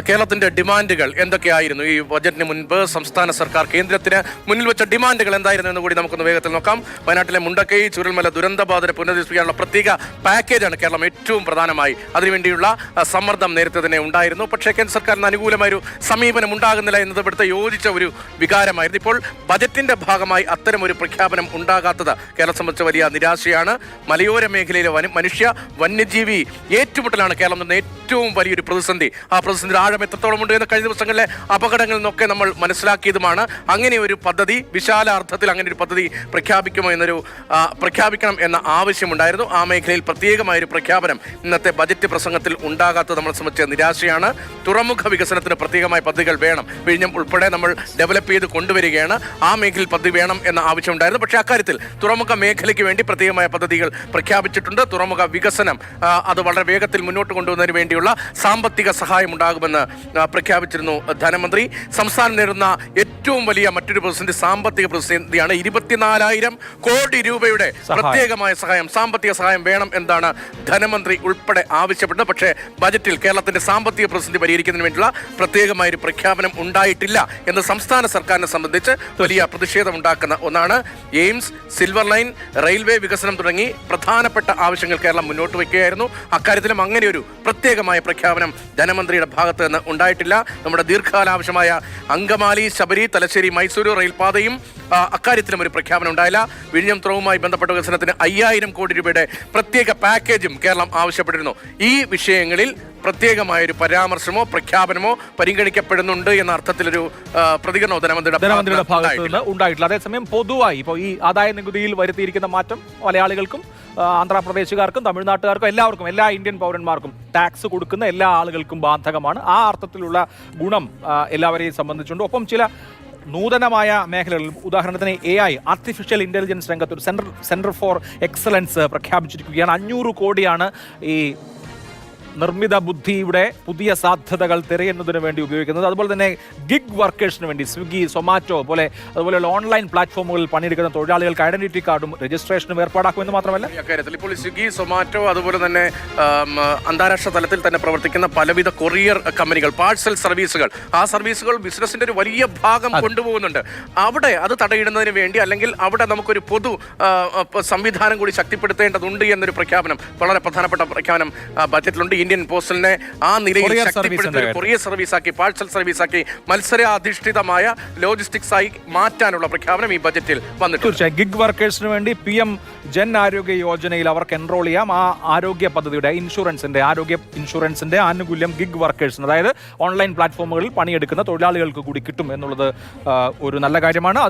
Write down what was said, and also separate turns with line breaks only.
കേരളത്തിന്റെ ഡിമാൻഡുകൾ എന്തൊക്കെയായിരുന്നു? ഈ ബജറ്റിന് മുൻപ് സംസ്ഥാന സർക്കാർ കേന്ദ്രത്തിന് മുന്നിൽ വെച്ച ഡിമാൻഡുകൾ എന്തായിരുന്നു എന്ന് കൂടി നമുക്കൊന്ന് വേഗത്തിൽ നോക്കാം. വയനാട്ടിലെ മുണ്ടക്കൈ ചുരുൾമല ദുരന്തബാധിത പുനരധിപ്പിക്കാനുള്ള പ്രത്യേക പാക്കേജാണ് കേരളം ഏറ്റവും പ്രധാനമായി. അതിനുവേണ്ടിയുള്ള സമ്മർദ്ദം നേരത്തെ തന്നെ ഉണ്ടായിരുന്നു. പക്ഷേ കേന്ദ്ര സർക്കാരിന് അനുകൂലമായൊരു സമീപനം ഉണ്ടാകുന്നില്ല എന്നത് ഇവിടുത്തെ യോജിച്ച ഒരു വികാരമായിരുന്നു. ഇപ്പോൾ ബജറ്റിന്റെ ഭാഗമായി അത്തരം ഒരു പ്രഖ്യാപനം ഉണ്ടാകാത്തത് കേരളം സംബന്ധിച്ച വലിയ നിരാശയാണ്. മലയോര മേഖലയിലെ മനുഷ്യ വന്യജീവി ഏറ്റുമുട്ടലാണ് കേരളം എന്ന ഏറ്റവും വലിയൊരു പ്രതിസന്ധി. ആ പ്രതിസന്ധിയുടെ ആഴം എത്രത്തോളം ഉണ്ട് എന്ന് കഴിഞ്ഞ ദിവസങ്ങളിലെ അപകടങ്ങളിൽ നിന്നൊക്കെ നമ്മൾ മനസ്സിലാക്കിയതുമാണ്. അങ്ങനെ ഒരു പദ്ധതി വിശാല അർത്ഥത്തിൽ അങ്ങനെ ഒരു പദ്ധതി പ്രഖ്യാപിക്കുമോ എന്നൊരു പ്രഖ്യാപിക്കണം എന്ന ആവശ്യമുണ്ടായിരുന്നു. ആ മേഖലയിൽ പ്രത്യേകമായ ഒരു പ്രഖ്യാപനം ഇന്നത്തെ ബജറ്റ് പ്രസംഗത്തിൽ ഉണ്ടാകാത്തത് നമ്മളെ സംബന്ധിച്ച നിരാശയാണ്. തുറമുഖ വികസനത്തിന് പ്രത്യേകമായ പദ്ധതികൾ വേണം. വിഴിഞ്ഞം ഉൾപ്പെടെ നമ്മൾ ഡെവലപ്പ് ചെയ്ത് കൊണ്ടുവരികയാണ്. ആ മേഖലയിൽ പദ്ധതി വേണം എന്ന ആവശ്യമുണ്ടായിരുന്നു. പക്ഷേ അക്കാര്യത്തിൽ തുറമുഖ മേഖലയ്ക്ക് വേണ്ടി പ്രത്യേകമായ പദ്ധതികൾ പ്രഖ്യാപിച്ചിട്ടുണ്ട്. തുറമുഖ വികസനം അത് വളരെ വേഗത്തിൽ മുന്നോട്ട് കൊണ്ടുവന്നതിന് വേണ്ടിയുള്ള സാമ്പത്തിക സഹായം ഉണ്ടാകുമെന്ന് ആ, പ്രഖ്യാപിച്ചിരുന്നു ധനമന്ത്രി. സംസ്ഥാനം നേരിടുന്ന ഏറ്റവും വലിയ മറ്റൊരു പ്രതിസന്ധി സാമ്പത്തിക പ്രതിസന്ധിയാണ് ഇരുപത്തിനാലായിരം കോടി രൂപയുടെ പ്രത്യേകമായ സഹായം. സാമ്പത്തിക സഹായം വേണം എന്നാണ് ധനമന്ത്രി ഉൾപ്പെടെ ആവശ്യപ്പെട്ടത് പക്ഷേ ബജറ്റിൽ കേരളത്തിന്റെ സാമ്പത്തിക പ്രതിസന്ധി പരിഹരിക്കുന്നതിന് വേണ്ടിയുള്ള പ്രത്യേകമായ ഒരു പ്രഖ്യാപനം ഉണ്ടായിട്ടില്ല എന്ന് സംസ്ഥാന സർക്കാരിനെ സംബന്ധിച്ച് വലിയ പ്രതിഷേധം ഉണ്ടാക്കുന്ന ഒന്നാണ് എയിംസ് സിൽവർ ലൈൻ റെയിൽവേ വികസനം തുടങ്ങി പ്രധാനപ്പെട്ട ആവശ്യങ്ങൾ കേരളം മുന്നോട്ട് വയ്ക്കുകയായിരുന്നു. അക്കാര്യത്തിലും അങ്ങനെ ഒരു പ്രത്യേകമായ പ്രഖ്യാപനം ധനമന്ത്രിയുടെ ഭാഗത്ത് നിന്ന് ഉണ്ടായിട്ടില്ല. നമ്മുടെ ദീർഘകാല ആവശ്യമായ അങ്കമാലി ശബരി തലശ്ശേരി മൈസൂരു റെയിൽപാതയും അക്കാര്യത്തിലും ഒരു പ്രഖ്യാപനം ഉണ്ടായില്ല. വിഴിഞ്ഞം തുറവുമായി ബന്ധപ്പെട്ട വികസനത്തിന് അയ്യായിരം കോടി രൂപയുടെ പ്രത്യേക പാക്കേജും കേരളം ആവശ്യപ്പെട്ടിരുന്നു. ഈ വിഷയങ്ങളിൽ പ്രത്യേകമായ ഒരു പരാമർശമോ പ്രഖ്യാപനമോ പരിഗണിക്കപ്പെടുന്നുണ്ട് എന്ന അർത്ഥത്തിലൊരു പ്രതികരണമോ ധനമന്ത്രിയുടെ
ധനമന്ത്രിയുടെ
ഭാഗത്ത്
ഭാഗത്ത് നിന്ന് ഉണ്ടായിട്ടില്ല. അതേസമയം പൊതുവായി ഇപ്പോൾ ഈ ആദായ നികുതിയിൽ വരുത്തിയിരിക്കുന്ന മാറ്റം മലയാളികൾക്കും ആന്ധ്രാപ്രദേശുകാർക്കും തമിഴ്നാട്ടുകാർക്കും എല്ലാവർക്കും എല്ലാ ഇന്ത്യൻ പൗരന്മാർക്കും ടാക്സ് കൊടുക്കുന്ന എല്ലാ ആളുകൾക്കും ബാധകമാണ്. ആ അർത്ഥത്തിലുള്ള ഗുണം എല്ലാവരെയും സംബന്ധിച്ചുണ്ട്. ഒപ്പം ചില നൂതനമായ മേഖലകളിൽ ഉദാഹരണത്തിന് എ ഐ ആർട്ടിഫിഷ്യൽ ഇന്റലിജൻസ് രംഗത്ത് ഒരു സെൻട്രൽ സെന്റർ ഫോർ എക്സലൻസ് പ്രഖ്യാപിച്ചിരിക്കുകയാണ്. അഞ്ഞൂറ് കോടിയാണ് ഈ നിർമ്മിത ബുദ്ധിയുടെ പുതിയ സാധ്യതകൾ തിരയുന്നതിന് വേണ്ടി ഉപയോഗിക്കുന്നത്. അതുപോലെ തന്നെ ഗിഗ് വർക്കേഴ്സിന് വേണ്ടി സ്വിഗ്ഗി സൊമാറ്റോ പോലെ അതുപോലെയുള്ള ഓൺലൈൻ പ്ലാറ്റ്ഫോമുകളിൽ പണിയെടുക്കുന്ന തൊഴിലാളികൾക്ക് ഐഡന്റിറ്റി കാർഡും രജിസ്ട്രേഷനും ഏർപ്പാടാക്കുമെന്ന് മാത്രമല്ല.
അക്കാര്യത്തിൽ ഇപ്പോൾ സ്വിഗ്ഗി സൊമാറ്റോ അതുപോലെ തന്നെ അന്താരാഷ്ട്ര തലത്തിൽ തന്നെ പ്രവർത്തിക്കുന്ന പലവിധ കൊറിയർ കമ്പനികൾ പാഴ്സൽ സർവീസുകൾ ആ സർവീസുകൾ ബിസിനസിന്റെ ഒരു വലിയ ഭാഗം കൊണ്ടുപോകുന്നുണ്ട്. അവിടെ അത് തടയിടുന്നതിന് വേണ്ടി അല്ലെങ്കിൽ അവിടെ നമുക്കൊരു പൊതു സംവിധാനം കൂടി ശക്തിപ്പെടുത്തേണ്ടതുണ്ട് എന്നൊരു പ്രഖ്യാപനം വളരെ പ്രധാനപ്പെട്ട പ്രഖ്യാപനം ബജറ്റിലുണ്ട്. ഇന്ത്യൻ പോസ്റ്റലിനെ ആ നിലയിൽ
കൊറിയർ
സർവീസ് ആക്കി പാഴ്സൽ സർവീസ് ആക്കി മത്സരാധിഷ്ഠിതമായ ലോജിസ്റ്റിക്സ് ആയി മാറ്റാനുള്ള പ്രഖ്യാപനം ഈ ബജറ്റിൽ വന്നിട്ടുണ്ട്.
തീർച്ചയായും. ഗിഗ് വർക്കേഴ്സിന് വേണ്ടി പി എം ജൻ ആരോഗ്യ യോജനയിൽ അവർക്ക് എൻറോൾ ചെയ്യാം. ആ ആരോഗ്യ പദ്ധതിയുടെ ഇൻഷുറൻസിന്റെ ആരോഗ്യ ഇൻഷുറൻസിന്റെ ആനുകൂല്യം ഗിഗ് വർക്കേഴ്സിന് അതായത് ഓൺലൈൻ പ്ലാറ്റ്ഫോമുകളിൽ പണിയെടുക്കുന്ന തൊഴിലാളികൾക്ക് കൂടി കിട്ടും എന്നുള്ളത് ഒരു നല്ല കാര്യമാണ്.